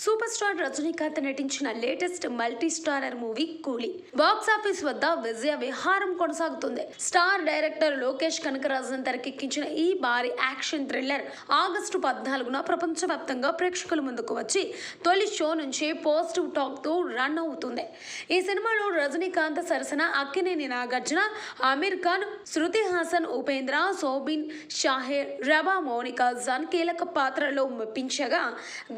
Super star Rajinikanth నటించిన latest multi starrer movie Coolie. Box office వద్ద విజయ విహారం కొనసాగుతుంది. స్టార్ డైరెక్టర్ లోకేష్ కనకరాజన్ తెరకెక్కించిన ఈ భారీ యాక్షన్ థ్రిల్లర్ ఆగస్టు పద్నాలుగున ప్రపంచవ్యాప్తంగా ప్రేక్షకుల ముందుకు వచ్చి తొలి షో నుంచి పాజిటివ్ టాక్తో రన్ అవుతుంది. ఈ సినిమాలో రజనీకాంత్ సరసన అక్కినేని నాగార్జున ఆమీర్ ఖాన్ శృతి హాసన్ ఉపేంద్ర సోబిన్ షాహేర్ రబా మౌనికా జాన్ కీలక పాత్రలో మెప్పించగా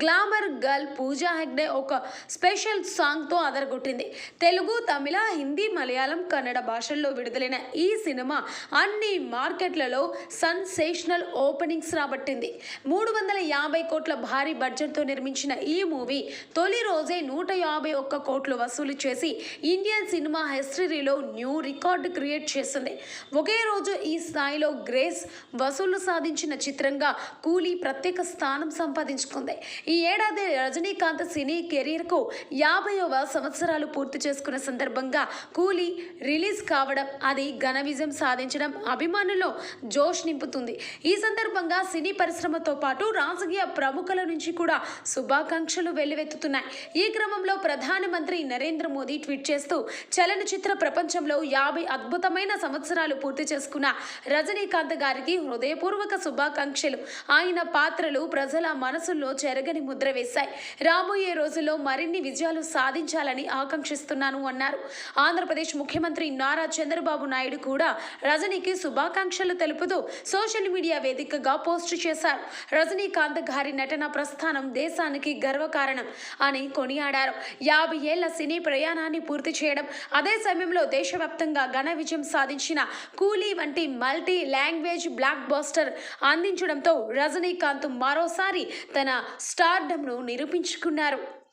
గ్లామర్ గర్ల్ పూజా హెగ్డే ఒక స్పెషల్ సాంగ్తో అదరగొట్టింది. తెలుగు తమిళ హిందీ మలయాళం కన్నడ భాషల్లో విడుదలైన ఈ సినిమా అన్ని మార్కెట్లలో సన్సేషనల్ ఓపెనింగ్స్ రాబట్టింది. మూడు వందల యాభై కోట్ల భారీ బడ్జెట్తో నిర్మించిన ఈ మూవీ తొలి రోజే నూట యాభై ఒక్క కోట్లు వసూలు చేసి ఇండియన్ సినిమా హిస్టరీలో న్యూ రికార్డు క్రియేట్ చేసింది. ఒకే రోజు ఈ స్థాయిలో గ్రేస్ వసూలు సాధించిన చిత్రంగా కూలీ ప్రత్యేక స్థానం సంపాదించుకుంది. ఈ ఏడాది రజనీకాంత్ సినీ కెరీర్కు యాభైవ సంవత్సరాలు పూర్తి చేసుకున్న సందర్భంగా కూలీ రిలీజ్ కావడం అది ఘన విజయం సాధించడం అభిమానుల్లో జోష్ నింపుతుంది. ఈ సందర్భంగా సినీ పరిశ్రమతో పాటు రాజకీయ ప్రముఖుల నుంచి కూడా శుభాకాంక్షలు వెల్లువెత్తుతున్నాయి. ఈ క్రమంలో ప్రధానమంత్రి నరేంద్ర మోదీ ట్వీట్ చేస్తూ చలనచిత్ర ప్రపంచంలో యాభై అద్భుతమైన సంవత్సరాలు పూర్తి చేసుకున్న రజనీకాంత్ గారికి హృదయపూర్వక శుభాకాంక్షలు. ఆయన పాత్రలు ప్రజల మనసుల్లో చెరగని ముద్ర వేశాయి. రాబోయే రోజుల్లో మరిన్ని విజయాలు సాధించాలని ఆకాంక్షిస్తున్నాను అన్నారు. ఆంధ్రప్రదేశ్ ముఖ్యమంత్రి నారా చంద్రబాబు నాయుడు కూడా రజనీకి శుభాకాంక్షలు తెలుపుతూ సోషల్ మీడియా వేదికగా పోస్టు చేశారు. రజనీకాంత్ గారి నటన ప్రస్థానం దేశానికి గర్వకారణం అని కొనియాడారు. యాభై ఏళ్ళ సినీ ప్రయాణాన్ని పూర్తి చేయడం అదే సమయంలో దేశవ్యాప్తంగా ఘన విజయం సాధించిన కూలీ వంటి మల్టీ లాంగ్వేజ్ బ్లాక్ బాస్టర్ అందించడంతో రజనీకాంత్ మరోసారి తన స్టార్డమ్ను నిరూపించారు. నిరూపించుకున్నారు